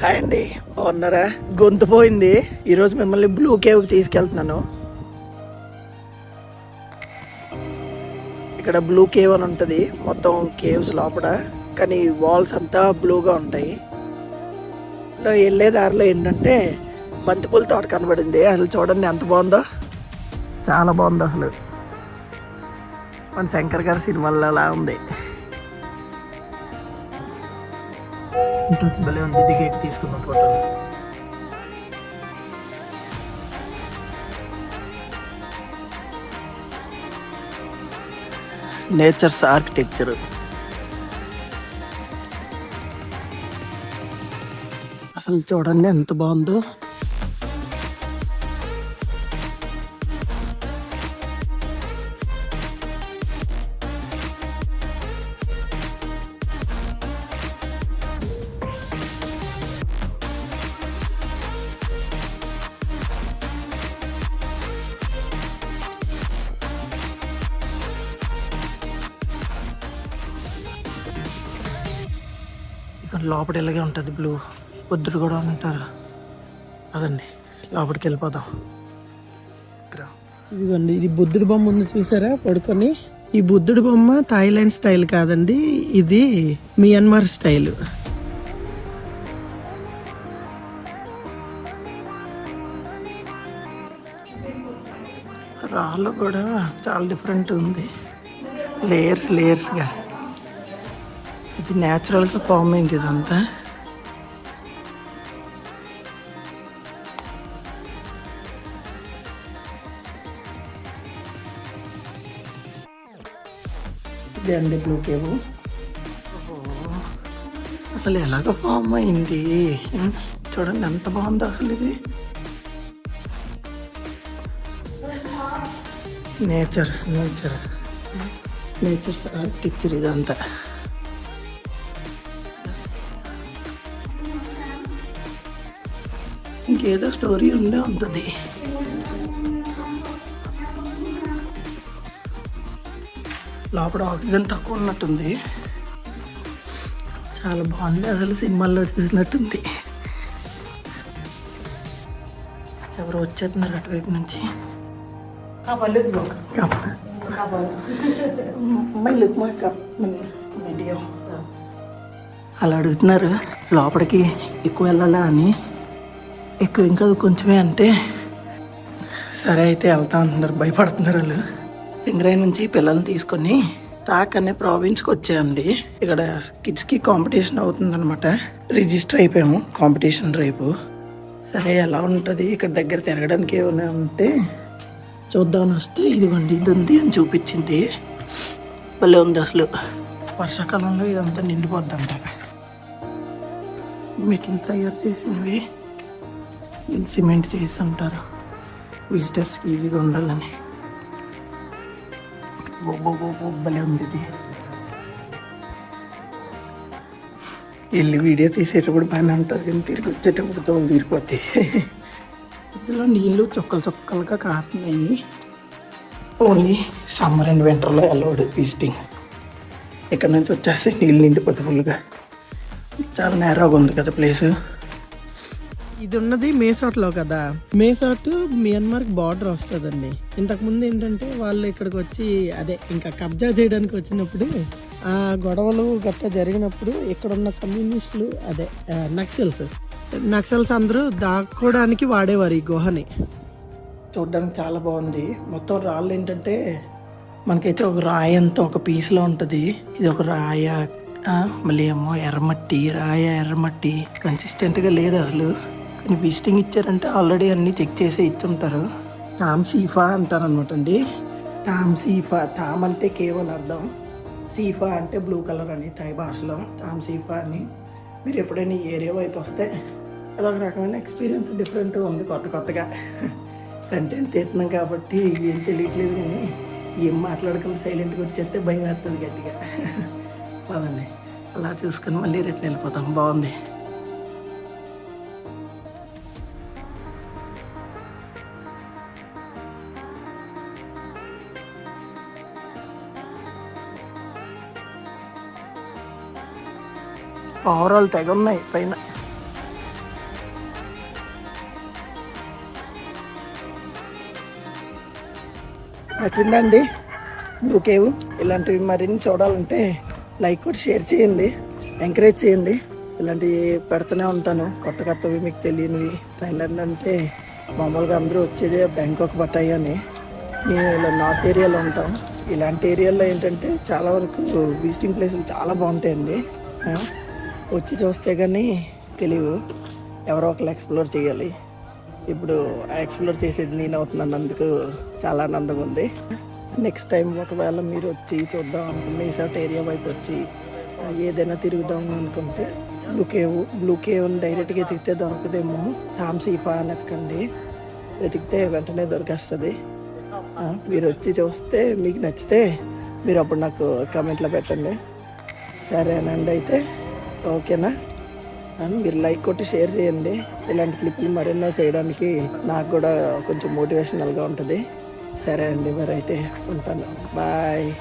Hi అండి బాగున్నారా? గొంతు పోయింది. ఈరోజు మిమ్మల్ని బ్లూ కేవ్కి తీసుకెళ్తున్నాను. ఇక్కడ బ్లూ కేవ్ అని ఉంటుంది మొత్తం కేవ్స్ లోపల. కానీ వాల్స్ అంతా బ్లూగా ఉంటాయి. ఇలా వెళ్ళే దారిలో ఏంటంటే బంతిపూల తోట కనబడింది. అసలు చూడండి ఎంత బాగుందో. చాలా బాగుంది అసలు. మన శంకర్ గారి సినిమాల్లో అలా ఉంది. ఇంట్రెస్ట్ భలే ఉంది. దిగే తీసుకున్న ఫోటోలు. Nature's architecture. అసలు చూడండి ఎంత బాగుందో. లోపల ఇలాగే ఉంటుంది బ్లూ బుద్ధుడు కూడా ఉంటారు. అదండి లోపలికి వెళ్ళిపోదాం. ఇదిగోండి ఇది బుద్ధుడి బొమ్మ ఉంది చూసారా? పడుకొని. ఈ బుద్ధుడి బొమ్మ థాయిలాండ్ స్టైల్ కాదండి. ఇది మియన్మార్ స్టైల్. రాళ్ళు కూడా చాలా డిఫరెంట్ ఉంది. లేయర్స్ లేయర్స్గా ఇది న్యాచురల్గా ఫామ్ అయింది ఇదంతా. ఇది అండి బ్లూ కేవ్ అసలు ఎలాగ ఫామ్ అయింది? చూడండి ఎంత బాగుందో అసలు ఇది. నేచర్స్ నేచర్ నేచర్స్ ఆర్కిటెక్చర్ ఇదంతా. ఇంకేదో స్టోరీ ఉండే ఉంటుంది. లోపల ఆక్సిజన్ తక్కువ ఉన్నట్టుంది. చాలా బాగుంది అసలు సినిమాల్లో చూసినట్టుంది. ఎవరు వచ్చేస్తున్నారు అటువైపు నుంచి. మీడియం. అలా అడుగుతున్నారు లోపలికి ఎక్కువ వెళ్ళాలా అని. ఎక్కువ ఇంకా కొంచెమే అంటే. సరే అయితే వెళ్తా అంటున్నారు భయపడుతున్నారు వాళ్ళు. సింగరాయి నుంచి పిల్లల్ని తీసుకొని టాక్ అనే ప్రావిన్స్కి వచ్చాయండి ఇక్కడ కిడ్స్కి కాంపిటీషన్ అవుతుందనమాట రిజిస్టర్ అయిపోయాము కాంపిటీషన్ రేపు. సరే ఎలా ఉంటుంది? ఇక్కడ దగ్గర తిరగడానికి ఏమైనా ఉంటే చూద్దామని వస్తే ఇదిగోండి ఇది ఉంది అని చూపించింది. భలే ఉంది అసలు. వర్షాకాలంలో ఇదంతా నిండిపోద్దంట. మెట్లు తయారు చేసినవి సిమెంట్ చేసి ఉంటారు విజిటర్స్కి ఈజీగా ఉండాలని. బొబ్బో భలే ఉంది ఇది. వెళ్ళి వీడియో తీసేటప్పుడు బాగానే ఉంటుంది కానీ తిరిగి వచ్చేటప్పుడు తోలు తీరిపోతాయి. ఇందులో నీళ్ళు చొక్కలు చొక్కలుగా కారుతున్నాయి. ఓన్లీ సమ్మర్ అండ్ వింటర్లో అలౌడ్ విజిటింగ్ ఇక్కడ నుంచి వచ్చేస్తే నీళ్ళు నిండిపోతే ఫుల్గా చాలా నేరాగా ఉంది కదా ప్లేస్ ఇది ఉన్నది మేసాట్లో కదా. మేసాట్ మియన్మార్కి బార్డర్ వస్తుందండి. ఇంతకు ముందు ఏంటంటే వాళ్ళు ఇక్కడికి వచ్చి అదే ఇంకా కబ్జా చేయడానికి వచ్చినప్పుడు ఆ గొడవలు గట్రా జరిగినప్పుడు ఇక్కడ ఉన్న కమ్యూనిస్టులు అదే నక్సల్స్. నక్సల్స్ అందరూ దాక్కోవడానికి వాడేవారు ఈ గుహని. చూడడానికి చాలా బాగుంది. మొత్తం రాళ్ళు ఏంటంటే మనకైతే ఒక రాయి అంతా ఒక పీస్లో ఉంటుంది. ఇది ఒక రాయ మళ్ళీ ఏమో ఎర్రమట్టి రాయ ఎర్రమట్టి. కన్సిస్టెంట్గా లేదు అసలు. కానీ విజిటింగ్ ఇచ్చారంటే. ఆల్రెడీ అన్నీ చెక్ చేసే ఇచ్చుంటారు టామ్ సీఫా అంటారు అనమాట అండి. టామ్ సీఫా టామ్ అంటే కేవలం అర్థం. సీఫా అంటే బ్లూ కలర్ అని థాయ్ భాషలో. టామ్ సీఫా అని. మీరు ఎప్పుడైనా ఏరియా వైపు వస్తే అదొక రకమైన ఎక్స్పీరియన్స్ డిఫరెంట్గా ఉంది కొత్త కొత్తగా. కంటెంట్ చేస్తున్నాం కాబట్టి ఏం తెలియట్లేదు కానీ ఏం మాట్లాడకుండా సైలెంట్గా వచ్చేస్తే భయం వేస్తుంది గట్టిగా. పదండి. అలా చూసుకొని మళ్ళీ రిటర్న్ వెళ్ళిపోతాం. బాగుంది. పావురాలు తెగ ఉన్నాయి పైన. నచ్చిందండి? బ్లూ ఇలాంటివి మరిన్ని చూడాలంటే లైక్ కూడా షేర్ చేయండి ఎంకరేజ్ చేయండి. ఇలాంటివి పెడుతూనే ఉంటాను. కొత్త కొత్తవి మీకు తెలియనివి. థైలాండ్ అంటే మామూలుగా అందరూ వచ్చేదే బ్యాంకాక్ బట్టాయి అని. మేము ఇలా నార్త్ ఏరియాలో ఉంటాం. ఇలాంటి ఏరియాలో ఏంటంటే చాలా వరకు విజిటింగ్ ప్లేసులు చాలా బాగుంటాయండి. వచ్చి చూస్తే కానీ తెలియవు. ఎవరో ఒకరు ఎక్స్ప్లోర్ చేయాలి. ఇప్పుడు ఎక్స్ప్లోర్ చేసేది నేను అవుతున్నందుకు చాలా ఆనందంగా ఉంది. నెక్స్ట్ టైం ఒకవేళ మీరు వచ్చి చూద్దాం అనుకుంటే ఈసారి ఏరియా వైపు వచ్చి ఏదైనా తిరుగుదాం అనుకుంటే బ్లూ కేవ్ బ్లూ కేవ్ డైరెక్ట్గా ఎతికితే దొరకదేమో. థామ్సీఫా అని ఎతకండి వెతికితే వెంటనే దొరికేస్తుంది. మీరు వచ్చి చూస్తే మీకు నచ్చితే మీరు అప్పుడు నాకు కమెంట్లో పెట్టండి. సరేనండి అయితే. ఓకేనా? మీరు లైక్ కొట్టి షేర్ చేయండి. ఇలాంటి క్లిప్లు మరెన్నో చేయడానికి నాకు కూడా కొంచెం మోటివేషనల్గా ఉంటుంది. సరే అండి మరి అయితే ఉంటాను. బాయ్.